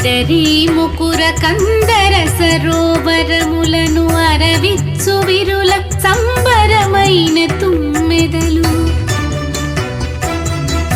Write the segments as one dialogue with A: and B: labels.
A: చెదరి ముకుర కందర సరోవరములను అరవిచ్చు విరుల సంబరమైన తుమ్మెదలు.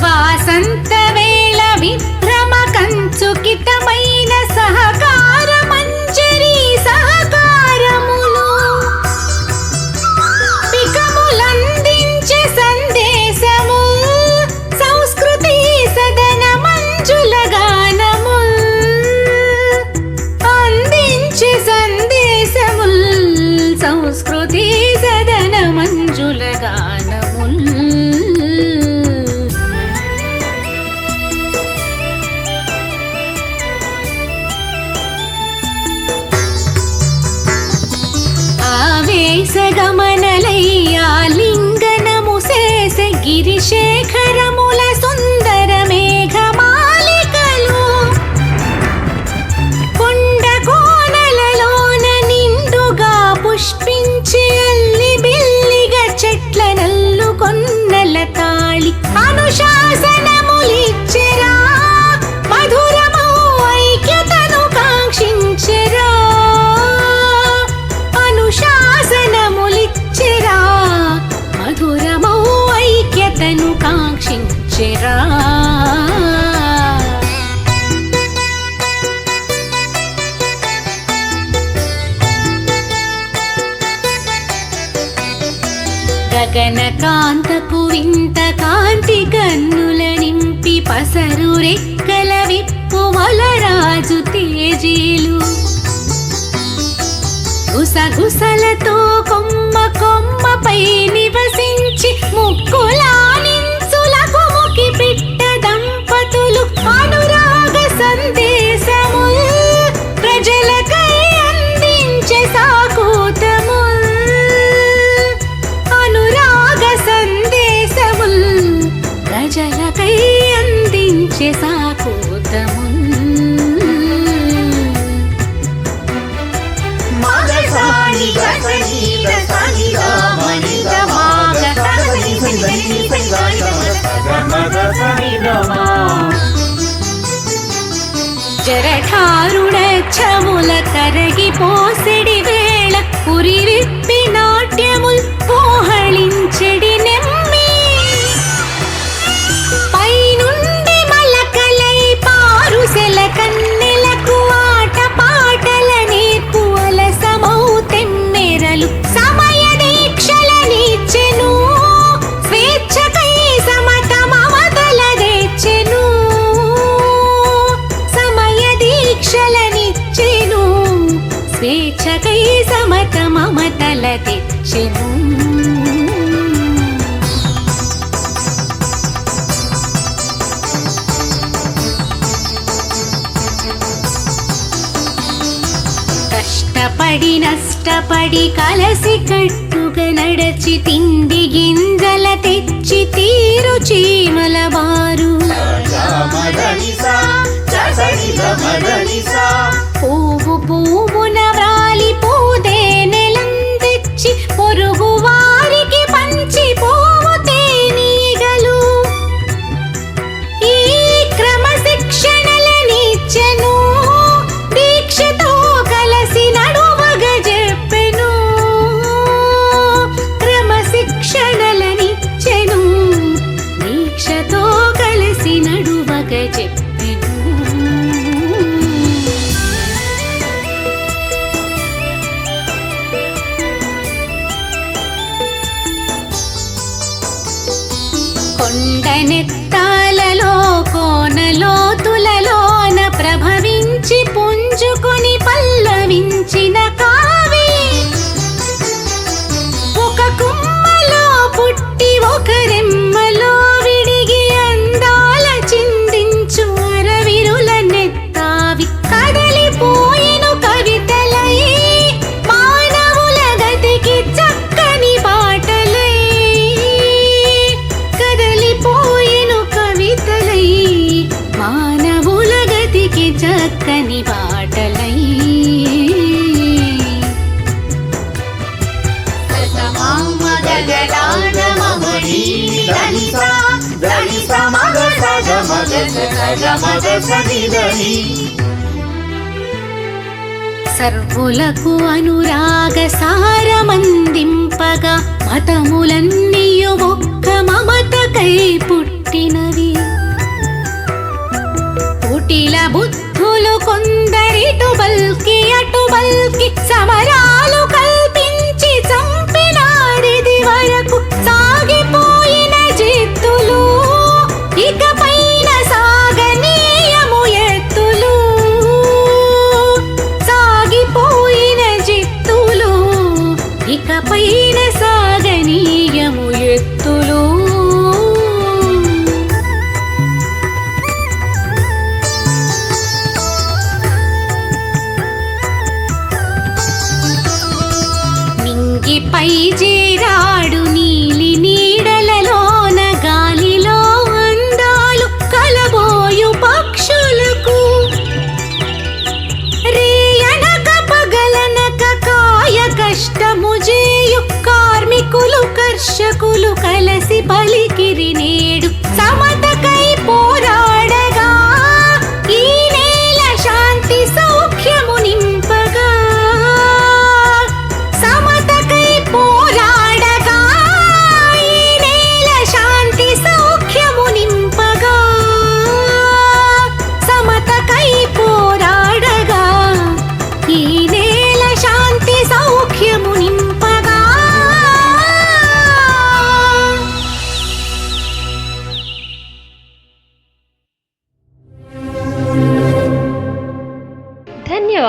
A: వాసంత వేళ గిరిశేఖరముల సుందర మేఘమాలికలు. కొండ కోనలలోన నిండుగా పుష్పించి అల్లి బిల్లిగా చెట్ల నల్లు కొన్నల తాళి. అనుశాసన అతను కాంక్షించెరా. గగన కాంతపు వింత కాంతి కన్నుల నింపి పసరు రెక్కల విప్పు వలరాజు తేజీలు. గుసగుసలతో కొమ్మ కొమ్మ పైని సందేశము. ప్రజలకై అందించే సాకూతము. అనురాగ సందేశము. ప్రజలకై అందించే సాకు వచ్చెను కష్టపడి నష్టపడి కలసి కట్టుగా నడచి తిండి గింజల తెచ్చి తీరు చీమల బారు
B: మదనిసా
A: కొండనెత్తాలలో
B: కోనలో తులలో
A: సర్వులకు అనురాగ సారమందింపగా మతములన్నీయు ఒక్క మమతకై పుట్టినవి. పుట్టిల బుద్ధులు కొందరిటు బల్కి అటు బల్కి ఇక పైన సాగనీయము ఎత్తులు. మింగి పై చేరాడు కష్టము చేయు కార్మికులు కర్షకులు కలసి పలికిరి నేడు.